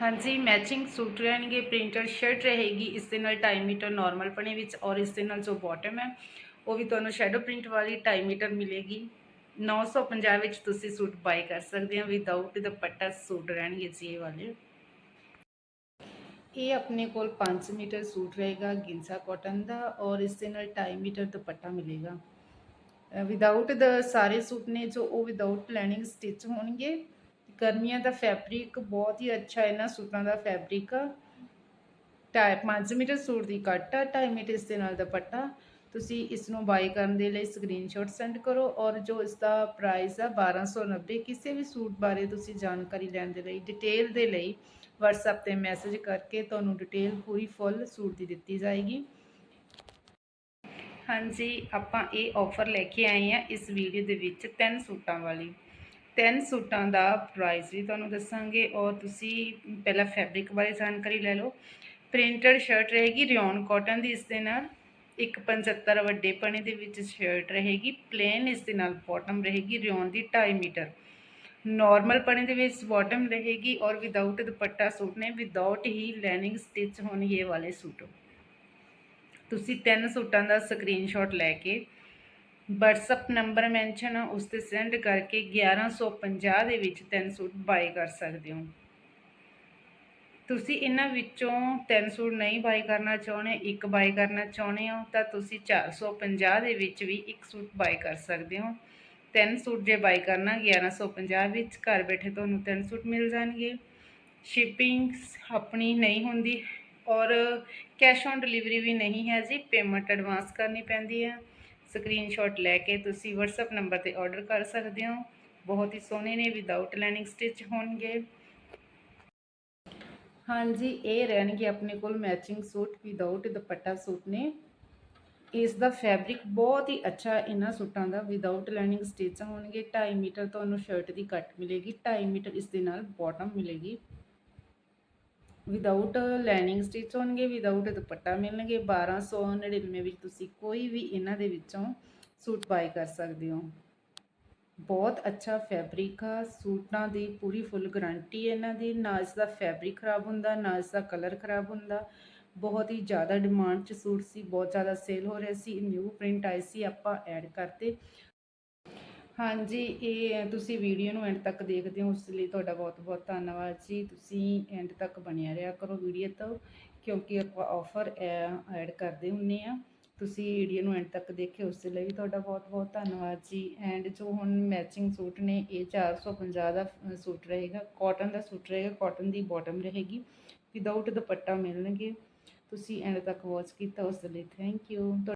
ਹਾਂਜੀ matching suit ਰਹਿਣਗੇ printed shirt ਰਹੇਗੀ, ਇਸ ਦੇ ਨਾਲ 2.5 ਮੀਟਰ ਨਾਰਮਲ ਪਣੇ ਵਿੱਚ ਔਰ ਇਸ ਦੇ ਨਾਲ ਜੋ ਬਾਟਮ ਹੈ, ਉਹ ਵੀ ਤੁਹਾਨੂੰ ਸ਼ੈਡੋ ਪ੍ਰਿੰਟ ਵਾਲੀ 2.5 ਮੀਟਰ ਮਿਲੇਗੀ। 950 ਵਿੱਚ ਤੁਸੀਂ ਸੂਟ ਬਾਈ ਕਰ ਸਕਦੇ ਹੋ ਵਿਦਆਊਟ ਦੁਪੱਟਾ ਸੂਟ ਰਹਿਣਗੇ ਜੀ ਇਹ ਵਾਲੇ। ਇਹ ਆਪਣੇ ਕੋਲ 5 ਮੀਟਰ ਸੂਟ ਰਹੇਗਾ ਗਿੰਸਾ ਕਾਟਨ ਦਾ ਔਰ ਇਸ ਦੇ ਨਾਲ 2.5 ਮੀਟਰ ਦੁਪੱਟਾ ਮਿਲੇਗਾ। ਵਿਦਆਊਟ ਦਾ ਸਾਰੇ ਸੂਟ ਨੇ ਜੋ ਉਹ ਵਿਦਆਊਟ ਪਲੈਨਿੰਗ ਸਟਿਚ ਹੋਣਗੇ। ਗਰਮੀਆਂ ਦਾ ਫੈਬਰਿਕ ਬਹੁਤ ਹੀ ਅੱਛਾ ਇਹਨਾਂ ਸੂਟਾਂ ਦਾ ਫੈਬਰਿਕ ਆ ਟਾਈਪ 5 ਮੀਟਰ ਸੂਟ ਦੀ ਕੱਟ ਆ 2.5 ਮੀਟਰ ਇਸ ਦੇ ਨਾਲ ਦੁਪੱਟਾ। ਤੁਸੀਂ ਇਸ ਨੂੰ ਬਾਈ ਕਰਨ ਦੇ ਲਈ ਸਕਰੀਨਸ਼ਾਟ ਸੈਂਡ ਕਰੋ ਔਰ ਜੋ ਇਸ ਦਾ ਪ੍ਰਾਈਸ ਆ 1290 ਕਿਸੇ ਵੀ ਸੂਟ ਬਾਰੇ ਤੁਸੀਂ ਜਾਣਕਾਰੀ ਲੈਣ ਦੇ ਲਈ ਡਿਟੇਲ ਦੇ ਲਈ WhatsApp ਤੇ ਮੈਸੇਜ ਕਰਕੇ ਤੁਹਾਨੂੰ ਡਿਟੇਲ ਪੂਰੀ ਫੁੱਲ ਸੂਟ ਦੀ ਦਿੱਤੀ ਜਾਏਗੀ। ਹਾਂਜੀ, ਆਪਾਂ ਇਹ ਆਫਰ ਲੈ ਕੇ ਆਏ ਆ ਇਸ ਵੀਡੀਓ ਦੇ ਵਿੱਚ ਤਿੰਨ ਸੂਟਾਂ ਵਾਲੀ। ਤਿੰਨ ਸੂਟਾਂ ਦਾ ਪ੍ਰਾਈਸ ਵੀ ਤੁਹਾਨੂੰ ਦੱਸਾਂਗੇ ਔਰ ਤੁਸੀਂ ਪਹਿਲਾਂ ਫੈਬਰਿਕ ਬਾਰੇ ਜਾਣਕਾਰੀ ਲੈ ਲਓ। ਪ੍ਰਿੰਟਡ ਸ਼ਰਟ ਰਹੇਗੀ ਰਿਓਨ ਕਾਟਨ ਦੀ ਇਸ ਦੇ ਨਾਲ 175 ਵੱਡੇ ਪਣੇ ਦੇ ਵਿੱਚ ਸ਼ਰਟ ਰਹੇਗੀ ਪਲੇਨ ਇਸ ਦੇ ਨਾਲ ਬਾਟਮ ਰਹੇਗੀ ਰਿਓਨ ਦੀ 2.5 ਮੀਟਰ। ਨਾਰਮਲ ਪਣੇ ਦੇ ਵਿੱਚ ਬਾਟਮ ਰਹੇਗੀ ਔਰ ਵਿਦਆਊਟ ਦੁਪੱਟਾ ਸੂਟ ਨੇ ਵਿਦਆਊਟ ਹੀ ਲਾਈਨਿੰਗ ਸਟਿਚ ਹੋਣਗੇ ਵਾਲੇ ਸੂਟ। ਤੁਸੀਂ ਤਿੰਨ ਸੂਟਾਂ ਦਾ ਸਕਰੀਨਸ਼ਾਟ ਲੈ ਕੇ WhatsApp ਨੰਬਰ ਮੈਂਸ਼ਨ ਉਸ ਤੇ ਸੈਂਡ ਕਰਕੇ 1150 ਦੇ ਵਿੱਚ ਤਿੰਨ ਸੂਟ ਬਾਈ ਕਰ ਸਕਦੇ ਹੋ। ਤੁਸੀਂ ਇਹਨਾਂ ਵਿੱਚੋਂ ਤਿੰਨ ਸੂਟ ਨਹੀਂ ਬਾਈ ਕਰਨਾ ਚਾਹੁੰਦੇ, ਇੱਕ ਬਾਈ ਕਰਨਾ ਚਾਹੁੰਦੇ ਹੋ, ਤਾਂ ਤੁਸੀਂ 450 ਦੇ ਵਿੱਚ ਵੀ ਇੱਕ ਸੂਟ ਬਾਈ ਕਰ ਸਕਦੇ ਹੋ। ਤਿੰਨ ਸੂਟ ਜੇ ਬਾਈ ਕਰਨਾ 1150 ਵਿੱਚ ਘਰ ਬੈਠੇ ਤੁਹਾਨੂੰ ਤਿੰਨ ਸੂਟ ਮਿਲ ਜਾਣਗੇ। ਸ਼ਿਪਿੰਗ ਆਪਣੀ ਨਹੀਂ ਹੁੰਦੀ ਔਰ ਕੈਸ਼ ਔਨ ਡਿਲੀਵਰੀ ਵੀ ਨਹੀਂ ਹੈ ਜੀ ਪੇਮੈਂਟ ਐਡਵਾਂਸ ਕਰਨੀ ਪੈਂਦੀ ਹੈ। ਸਕਰੀਨਸ਼ਾਟ ਲੈ ਕੇ ਤੁਸੀਂ WhatsApp ਨੰਬਰ ਤੇ ਆਰਡਰ ਕਰ ਸਕਦੇ ਹੋ। ਬਹੁਤ ਹੀ ਸੋਹਣੇ ਨੇ ਵਿਦਆਊਟ ਲਾਈਨਿੰਗ ਸਟਿਚ ਹੋਣਗੇ। ਹਾਂਜੀ, ਇਹ ਰਹਿਣਗੇ ਆਪਣੇ ਕੋਲ matching suit without dupatta suit ਨੇ। ਇਸ ਦਾ ਫੈਬਰਿਕ ਬਹੁਤ ਹੀ ਅੱਛਾ ਇਹਨਾਂ ਸੂਟਾਂ ਦਾ ਵਿਦਆਊਟ ਲਾਈਨਿੰਗ ਸਟਿਚ ਹੋਣਗੇ। 2.5 ਮੀਟਰ ਤੁਹਾਨੂੰ ਸ਼ਰਟ ਦੀ ਕੱਟ ਮਿਲੇਗੀ 2.5 ਮੀਟਰ ਇਸ ਦੇ ਨਾਲ ਬਾਟਮ ਮਿਲੇਗੀ। ਵਿਦਆਊਟ ਲਾਈਨਿੰਗ ਸਟਿਚ ਹੋਣਗੇ ਵਿਦਆਊਟ ਦੁਪੱਟਾ ਮਿਲਣਗੇ 1299 ਵਿੱਚ ਤੁਸੀਂ ਕੋਈ ਵੀ ਇਹਨਾਂ ਦੇ ਵਿੱਚੋਂ ਸੂਟ ਬਾਈ ਕਰ ਸਕਦੇ ਹੋ। ਬਹੁਤ ਅੱਛਾ ਫੈਬਰਿਕ ਆ, ਸੂਟਾਂ ਦੀ ਪੂਰੀ ਫੁੱਲ ਗਾਰੰਟੀ ਹੈ ਇਹਨਾਂ ਦੀ, ਨਾ ਇਸ ਦਾ ਫੈਬਰਿਕ ਖਰਾਬ ਹੁੰਦਾ, ਨਾ ਇਸ ਦਾ ਕਲਰ ਖਰਾਬ ਹੁੰਦਾ। ਬਹੁਤ ਹੀ ਜ਼ਿਆਦਾ ਡਿਮਾਂਡ 'ਚ ਸੂਟ ਸੀ, ਬਹੁਤ ਜ਼ਿਆਦਾ ਸੇਲ ਹੋ ਰਿਹਾ ਸੀ ਨਿਊ ਪ੍ਰਿੰਟ ਆਈ ਸੀ, ਆਪਾਂ ਐਡ ਕਰਤੇ। ਹਾਂਜੀ, ਇਹ ਤੁਸੀਂ ਵੀਡੀਓ ਨੂੰ ਐਂਡ ਤੱਕ ਦੇਖਦੇ ਹੋ, ਉਸ ਲਈ ਤੁਹਾਡਾ ਬਹੁਤ ਬਹੁਤ ਧੰਨਵਾਦ ਜੀ। ਤੁਸੀਂ ਐਂਡ ਤੱਕ ਬਣਿਆ ਰਿਹਾ ਕਰੋ ਵੀਡੀਓ ਤੋਂ, ਕਿਉਂਕਿ ਆਪਾਂ ਆਫਰ ਐਡ ਕਰਦੇ ਹੁੰਨੇ ਆ। ਤੁਸੀਂ ਵੀਡੀਓ ਨੂੰ ਐਂਡ ਤੱਕ ਦੇਖੇ ਉਸ ਲਈ ਵੀ ਤੁਹਾਡਾ ਬਹੁਤ ਬਹੁਤ ਧੰਨਵਾਦ ਜੀ। ਐਂਡ ਜੋ ਹੁਣ ਮੈਚਿੰਗ ਸੂਟ ਨੇ, ਇਹ 450 ਦਾ ਸੂਟ ਰਹੇਗਾ। ਕਾਟਨ ਦਾ ਸੂਟ ਰਹੇਗਾ ਕਾਟਨ ਦੀ ਬਾਟਮ ਰਹੇਗੀ। ਵਿਦਆਊਟ ਦੁਪੱਟਾ ਮਿਲਣਗੇ। ਤੁਸੀਂ ਐਂਡ ਤੱਕ ਵਾਚ ਕੀਤਾ, ਉਸ ਲਈ ਥੈਂਕ ਯੂ